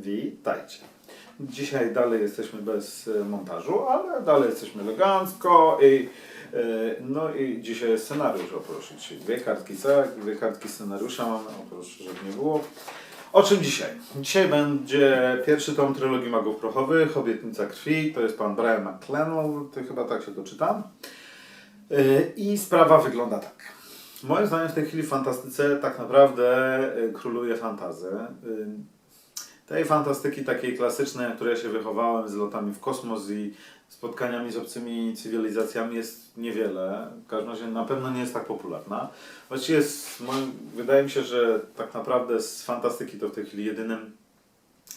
Witajcie. Dzisiaj dalej jesteśmy bez e, montażu, ale dalej jesteśmy elegancko i e, no i dzisiaj jest scenariusz. Czyli dwie kartki C, dwie kartki scenariusza mamy, oprócz żeby nie było. O czym dzisiaj? Dzisiaj będzie pierwszy tom trylogii Magów Prochowych, Obietnica Krwi, to jest pan Brian McClennell, to chyba tak się to czyta. Yy, I sprawa wygląda tak. Moim zdaniem w tej chwili w fantastyce tak naprawdę króluje fantazy. Tej fantastyki takiej klasycznej, na której ja się wychowałem, z lotami w kosmos i spotkaniami z obcymi cywilizacjami jest niewiele. W każdym razie na pewno nie jest tak popularna. Właściwie jest, wydaje mi się, że tak naprawdę z fantastyki to w tej chwili jedynym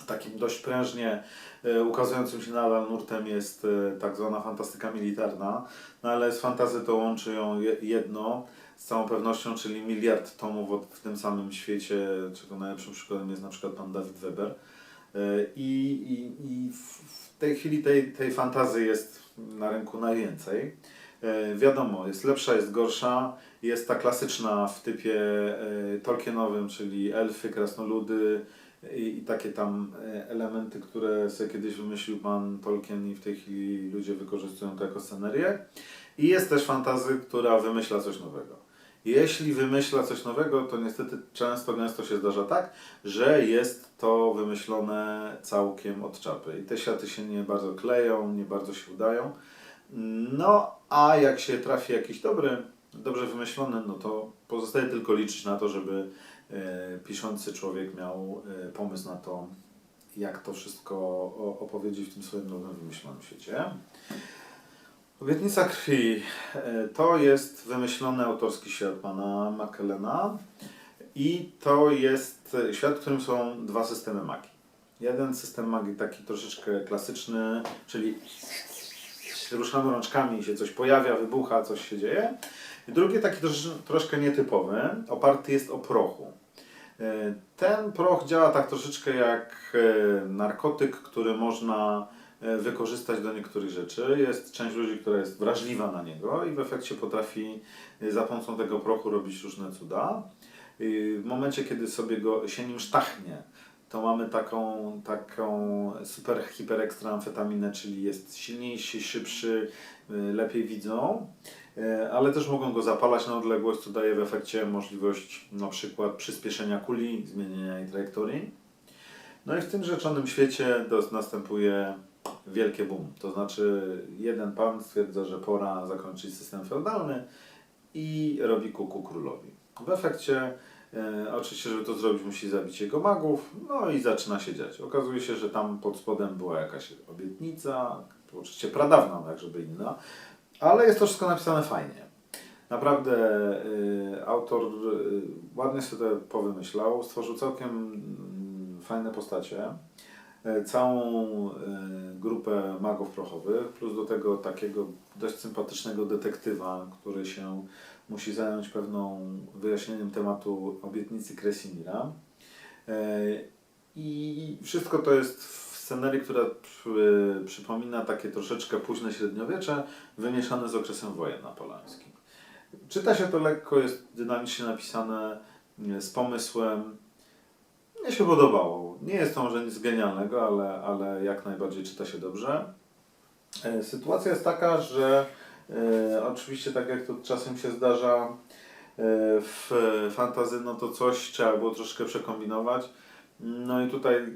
takim dość prężnie e, ukazującym się nadal nurtem jest e, tak zwana fantastyka militarna, no ale z fantazy to łączy ją je- jedno z całą pewnością, czyli miliard tomów w tym samym świecie, czego najlepszym przykładem jest na przykład pan Dawid Weber. E, I, i, i w w tej chwili tej, tej fantazy jest na rynku najwięcej. E, Wiadomo, jest lepsza, jest gorsza. Jest ta klasyczna w typie e, Tolkienowym, czyli elfy, krasnoludy, i, i takie tam e, elementy, które sobie kiedyś wymyślił pan Tolkien i w tej chwili ludzie wykorzystują to jako scenerię. I jest też fantazy, która wymyśla coś nowego. Jeśli wymyśla coś nowego, to niestety często, gęsto się zdarza tak, że jest to wymyślone całkiem od czapy. I te światy się nie bardzo kleją, nie bardzo się udają. No, a jak się trafi jakiś dobry, dobrze wymyślony, no to pozostaje tylko liczyć na to, żeby piszący człowiek miał e, pomysł na to, jak to wszystko opowiedzieć w tym swoim nowym wymyślonym świecie. Obietnica krwi e, to jest wymyślony autorski świat pana Makelena i to jest e, świat, w którym są dwa systemy magii. Jeden system magii taki troszeczkę klasyczny, czyli ruszamy rączkami i się coś pojawia, wybucha, coś się dzieje. I drugi taki trosz, troszkę nietypowy, oparty jest o prochu. E, Ten proch działa tak troszeczkę jak e, narkotyk, który można e, wykorzystać do niektórych rzeczy. Jest część ludzi, która jest wrażliwa na niego i w efekcie potrafi za pomocą tego prochu robić różne cuda. W momencie, kiedy sobie go, się nim sztachnie, to mamy taką, taką super, hiper ekstra amfetaminę, czyli jest silniejszy, szybszy, lepiej widzą, ale też mogą go zapalać na odległość, co daje w efekcie możliwość na przykład przyspieszenia kuli, zmienienia jej trajektorii. No i w tym rzeczonym świecie następuje wielkie boom. To znaczy jeden pan stwierdza, że pora zakończyć system feudalny i robi kuku królowi. W efekcie E, oczywiście, żeby to zrobić, musi zabić jego magów, no i zaczyna się dziać. Okazuje się, że tam pod spodem była jakaś obietnica, oczywiście pradawna, tak żeby inna, ale jest to wszystko napisane fajnie. Naprawdę y, autor y, ładnie sobie to powymyślał, stworzył całkiem mm, fajne postacie, e, całą y, grupę magów prochowych, plus do tego takiego dość sympatycznego detektywa, który się musi zająć pewną wyjaśnieniem tematu obietnicy Kresimira. E, I wszystko to jest scenerii, która przy, przypomina takie troszeczkę późne średniowiecze, wymieszane z okresem wojen napoleońskich. Czyta się to lekko, jest dynamicznie napisane, e, z pomysłem. Mnie się podobało. Nie jest to może nic genialnego, ale, ale jak najbardziej czyta się dobrze. E, Sytuacja jest taka, że e, oczywiście tak jak to czasem się zdarza e, w fantazy, no to coś trzeba było troszkę przekombinować. No i tutaj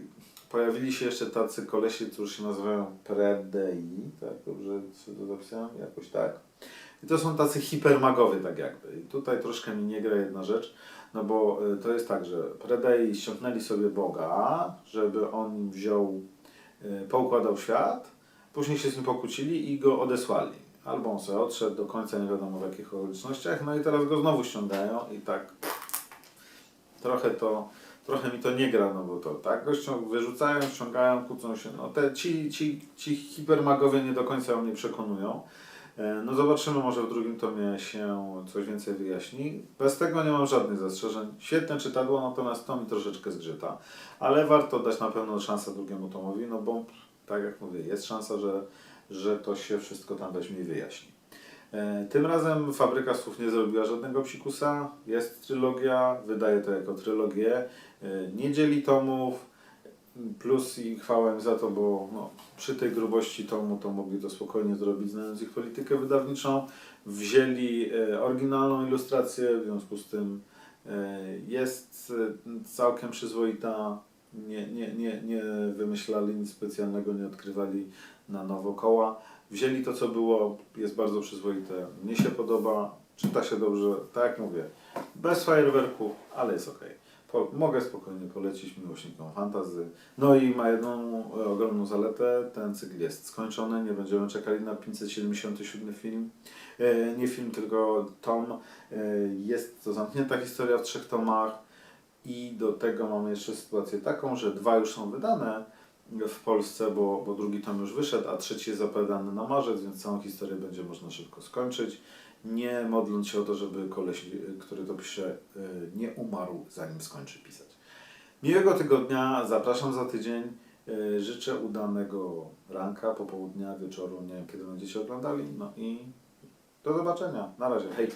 pojawili się jeszcze tacy kolesi, którzy się nazywają predei, tak dobrze sobie to zapisałem? Jakoś tak. I to są tacy hipermagowie tak jakby. I tutaj troszkę mi nie gra jedna rzecz, no bo e, to jest tak, że predei ściągnęli sobie Boga, żeby on wziął, e, poukładał świat, Później się z nim pokłócili i go odesłali. Albo on sobie odszedł do końca, nie wiadomo w jakich okolicznościach, no i teraz go znowu ściągają i tak trochę to, trochę mi to nie gra, no bo to tak, go wyrzucają, ściągają, kłócą się, no te, ci, ci, ci hipermagowie nie do końca mnie przekonują. E, No zobaczymy, może w drugim tomie się coś więcej wyjaśni. Bez tego nie mam żadnych zastrzeżeń. Świetne czytadło, natomiast to mi troszeczkę zgrzyta. Ale warto dać na pewno szansę drugiemu tomowi, no bo tak jak mówię, jest szansa, że, że to się wszystko tam weźmie i wyjaśni. E, Tym razem Fabryka Słów nie zrobiła żadnego psikusa. Jest trylogia, wydaje to jako trylogię. E, Nie dzieli tomów. plus i chwała im za to, bo no, przy tej grubości tomu to mogli to spokojnie zrobić, znając ich politykę wydawniczą. Wzięli e, oryginalną ilustrację, w związku z tym jest całkiem przyzwoita. Nie, nie, nie, nie wymyślali nic specjalnego, nie odkrywali na nowo koła. Wzięli to, co było, jest bardzo przyzwoite. Mnie się podoba, czyta się dobrze, tak jak mówię, bez fajerwerków, ale jest ok. Po, mogę spokojnie polecić miłośnikom fantazy. No i ma jedną e, ogromną zaletę, ten cykl jest skończony, nie będziemy czekali na 577 film. E, nie film, tylko tom. E, jest to zamknięta historia w trzech tomach i do tego mamy jeszcze sytuację taką, że dwa już są wydane w Polsce, bo, bo drugi tom już wyszedł, a trzeci jest zapowiadany na marzec, więc całą historię będzie można szybko skończyć. Nie modląc się o to, żeby koleś, który to pisze, y, nie umarł zanim skończy pisać. Miłego tygodnia, zapraszam za tydzień. Y, Życzę udanego ranka, popołudnia, wieczoru, nie wiem kiedy będziecie oglądali. No i do zobaczenia. Na razie, hej!